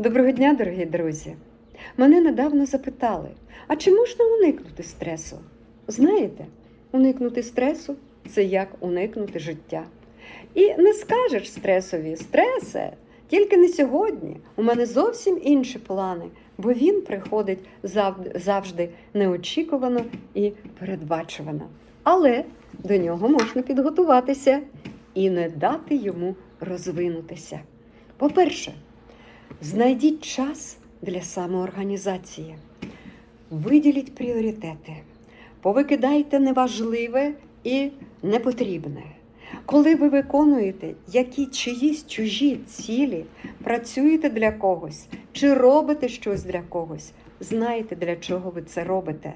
Доброго дня, дорогі друзі! Мене недавно запитали, а чи можна уникнути стресу? Знаєте, уникнути стресу це як уникнути життя. І не скажеш стресові, стресе, тільки не сьогодні. У мене зовсім інші плани, бо він приходить завжди неочікувано і передбачувано. Але до нього можна підготуватися і не дати йому розвинутися. По-перше, Знайдіть час для самоорганізації. Виділіть пріоритети. Повикидайте неважливе і непотрібне. Коли ви виконуєте які чиїсь чужі цілі, працюєте для когось чи робите щось для когось, знайте, для чого ви це робите.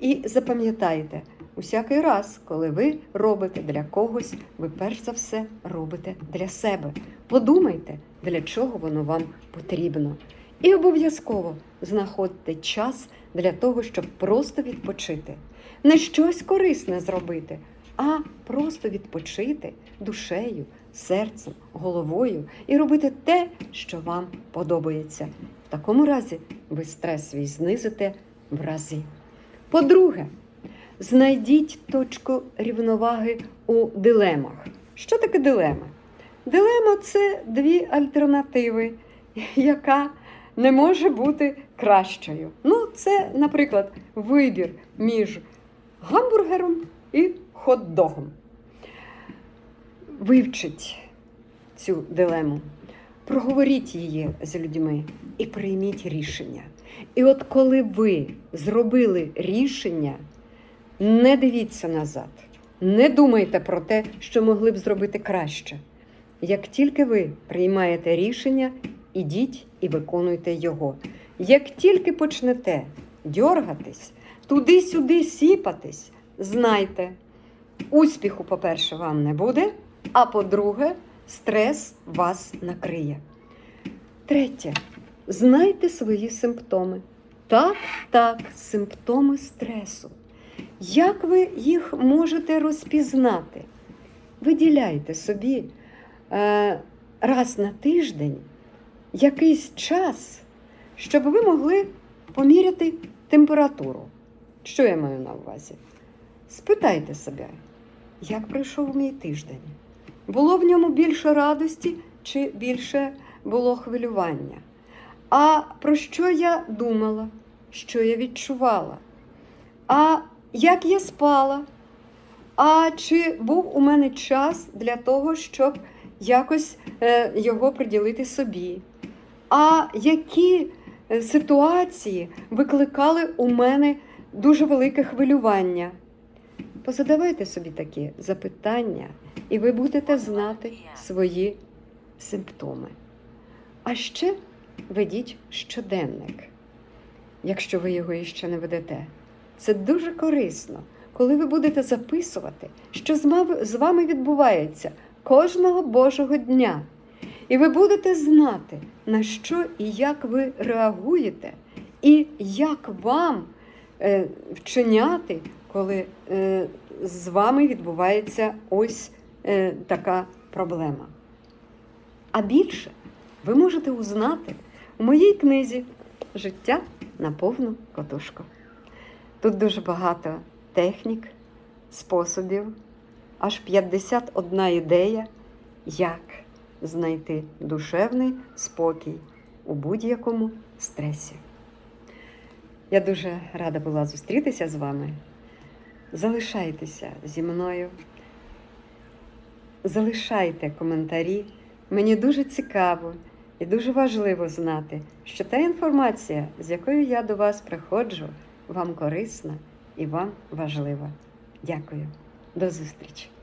І запам'ятайте, усякий раз, коли ви робите для когось, ви перш за все робите для себе. Подумайте, для чого воно вам потрібно. І обов'язково знаходьте час для того, щоб просто відпочити. Не щось корисне зробити, а просто відпочити душею, серцем, головою і робити те, що вам подобається. В такому разі ви стрес свій знизите в рази. По-друге, знайдіть точку рівноваги у дилемах. Що таке дилема? Дилема це дві альтернативи, яка не може бути кращою. Ну, це, наприклад, вибір між гамбургером і хот-догом. Вивчіть цю дилему, проговоріть її з людьми і прийміть рішення. І от коли ви зробили рішення, не дивіться назад, не думайте про те, що могли б зробити краще. Як тільки ви приймаєте рішення, ідіть і виконуйте його. Як тільки почнете дьоргатись, туди-сюди сіпатись, знайте, успіху, по-перше, вам не буде, а по-друге, стрес вас накриє. Третє. Знайте свої симптоми. Так, так, симптоми стресу. Як ви їх можете розпізнати? Виділяйте собі е, раз на тиждень якийсь час, щоб ви могли поміряти температуру. Що я маю на увазі? Спитайте себе, як пройшов мій тиждень? Було в ньому більше радості чи більше було хвилювання? А про що я думала, що я відчувала? А як я спала? А чи був у мене час для того, щоб якось е, його приділити собі? А які е, ситуації викликали у мене дуже велике хвилювання? Позадавайте собі такі запитання, і ви будете знати свої симптоми. А ще ведіть щоденник, якщо ви його іще не ведете. Це дуже корисно, коли ви будете записувати, що з вами відбувається кожного Божого дня. І ви будете знати, на що і як ви реагуєте, і як вам е, вчиняти, коли е, з вами відбувається ось е, така проблема. А більше ви можете узнати у моїй книзі Життя на повну катушку. Тут дуже багато технік, способів, аж 51 ідея, як знайти душевний спокій у будь-якому стресі. Я дуже рада була зустрітися з вами. Залишайтеся зі мною. Залишайте коментарі. Мені дуже цікаво і дуже важливо знати, що та інформація, з якою я до вас приходжу, вам корисна і вам важлива. Дякую. До зустрічі!